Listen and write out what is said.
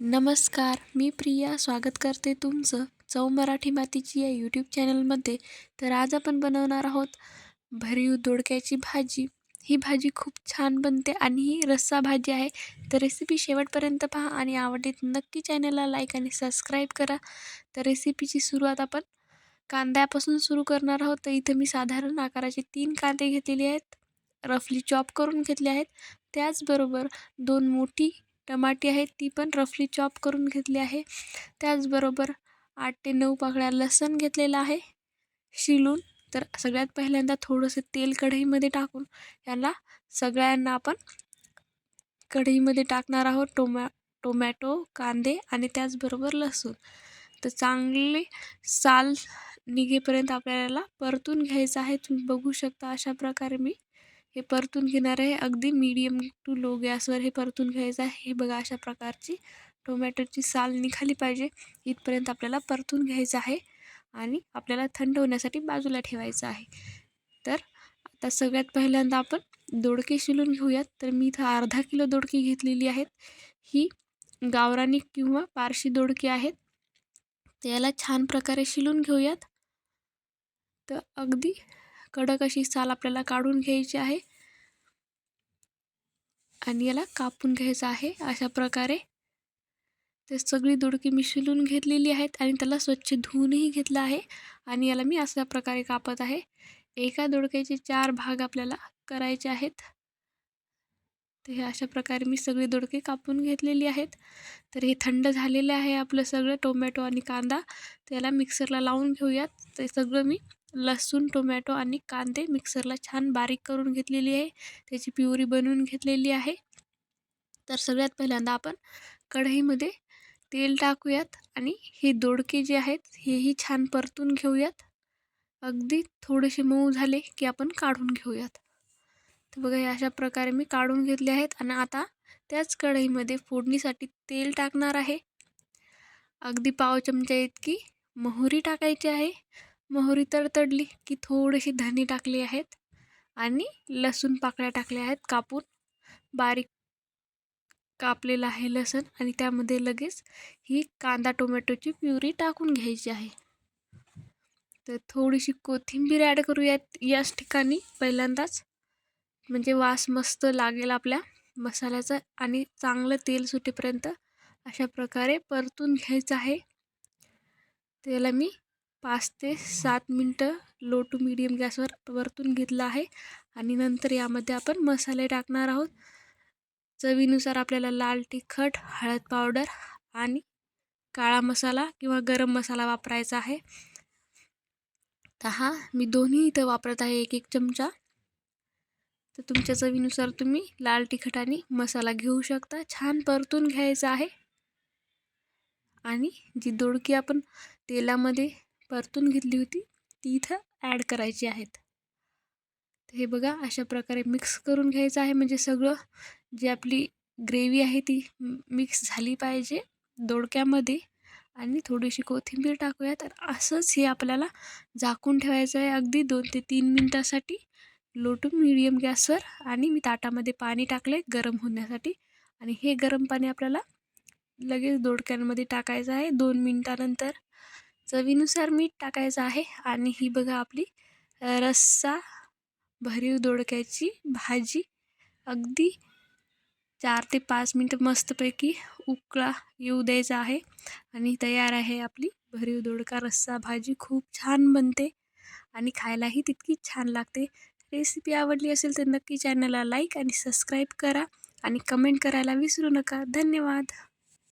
नमस्कार मी प्रिया. स्वागत करते तुमचं चव मराठी मातीची या यूट्यूब चॅनलमध्ये तर आज आपण बनवणार आहोत भरीव दोडक्याची भाजी. ही भाजी खूप छान बनते आणि ही रस्सा भाजी आहे. तर रेसिपी शेवटपर्यंत पहा आणि आवडीत नक्की चॅनलला लाईक आणि सबस्क्राईब करा. तर रेसिपीची सुरुवात आपण कांद्यापासून सुरू करणार आहोत. तर इथं मी साधारण आकाराचे तीन कांदे घेतलेले आहेत. रफली चॉप करून घेतले आहेत. त्याचबरोबर दोन मोठी टमाटी आहेत ती पण रफली चॉप करून घेतली आहे. त्याचबरोबर आठ ते नऊ पाकळ्या लसण घेतलेला आहे. शिलून तर सगळ्यात पहिल्यांदा थोडंसं तेल कढईमध्ये टाकून याला सगळ्यांना आपण कढईमध्ये टाकणार आहोत टोमॅ टोमॅटो कांदे आणि त्याचबरोबर लसूण. तर चांगले साल निघेपर्यंत आपल्याला परतून घ्यायचं आहे. तुम्ही बघू शकता अशा प्रकारे मी हे परतून घेणार आहे. अगदी मीडियम टू लो गॅसवर हे परतून घ्यायचं आहे. हे बघा अशा प्रकारची टोमॅटोची साल निघाली पाहिजे. इथपर्यंत आपल्याला परतून घ्यायचं आहे आणि आपल्याला थंड होण्यासाठी बाजूला ठेवायचं आहे. तर आता सगळ्यात पहिल्यांदा आपण दोडके शिलून घेऊयात. तर मी इथं अर्धा किलो दोडकी घेतलेली आहेत. ही गावरानी किंवा पारशी दोडकी आहेत. त्याला छान प्रकारे शिलून घेऊयात. तर अगदी कडक अशी साल आपल्याला काढून घ्यायची आहे. आणि याला कापून घ्यायचं आहे अशा प्रकारे. ते सगळी दोडकी मी शिलून घेतलेली आहेत आणि त्याला स्वच्छ धुवूनही घेतलं आहे आणि याला मी अशा प्रकारे कापत आहे. एका दोडक्याचे चार भाग आपल्याला करायचे आहेत. तर हे अशा प्रकारे मी सगळी दोडके कापून घेतलेली आहेत. तर हे थंड झालेलं आहे आपलं सगळं टोमॅटो आणि कांदा. त्याला मिक्सरला लावून घेऊयात. ते सगळं मी लसूण टोमॅटो आणि कांदे मिक्सरला छान बारीक करून घेतलेली आहे. त्याची प्युरी बनवून घेतलेली आहे. तर सगळ्यात पहिल्यांदा आपण कढईमध्ये तेल टाकूयात आणि हे दोडके जे आहेत हेही छान परतून घेऊयात. अगदी थोडेसे मऊ झाले की आपण काढून घेऊयात. तर बघा हे अशा प्रकारे मी काढून घेतले आहेत आणि आता त्याच कढईमध्ये फोडणीसाठी तेल टाकणार आहे. अगदी पाव चमचा इतकी मोहरी टाकायची आहे. मोहरी तडतडली की थोडीशी धने टाकली आहेत आणि लसूण पाकळ्या टाकल्या आहेत कापून. बारीक कापलेलं आहे लसण आणि त्यामध्ये लगेच ही कांदा टोमॅटोची प्युरी टाकून घ्यायची आहे. तर थोडीशी कोथिंबीर ॲड करूयात याच ठिकाणी पहिल्यांदाच. म्हणजे वास मस्त लागेल आपल्या मसाल्याचा आणि चांगलं तेल सुटेपर्यंत अशा प्रकारे परतून घ्यायचं आहे. त्याला मी पाच ते सात मिनटं लो टू मीडियम गॅसवर परतून घेतलं आहे आणि नंतर यामध्ये आपण मसाले टाकणार आहोत. चवीनुसार आपल्याला लाल तिखट हळद पावडर आणि काळा मसाला किंवा गरम मसाला वापरायचा आहे. तर हा मी दोन्ही इथं वापरत आहे एक एक चमचा. तर तुमच्या चवीनुसार तुम्ही लाल तिखट आणि मसाला घेऊ शकता. छान परतून घ्यायचा आहे. आणि जी दोडकी आपण तेलामध्ये परतून घेतली होती ती इथं ॲड करायची आहेत. तर हे बघा अशा प्रकारे मिक्स करून घ्यायचं आहे. म्हणजे सगळं जी आपली ग्रेव्ही आहे ती मिक्स झाली पाहिजे दोडक्यामध्ये. आणि थोडीशी कोथिंबीर टाकूया. तर असंच हे आपल्याला झाकून ठेवायचं आहे अगदी दोन ते तीन मिनटासाठी. लो टू मिडियम गॅसवर आणि मी ताटामध्ये पाणी टाकले गरम होण्यासाठी. आणि हे गरम पाणी आपल्याला लगेच दोडक्यांमध्ये टाकायचं आहे. दोन मिनटानंतर चवीनुसार मीठ टाकायचं आहे आणि ही बघा आपली रस्सा भरीव दोडक्याची भाजी. अगदी चार ते पाच मिनटं मस्तपैकी उकळा येऊ द्यायचा आहे आणि तयार आहे आपली भरीव दोडका रस्सा भाजी. खूप छान बनते आणि खायलाही तितकीच छान लागते. रेसिपी आवडली असेल तर नक्की चॅनलला लाईक आणि सबस्क्राईब करा आणि कमेंट करायला विसरू नका. धन्यवाद.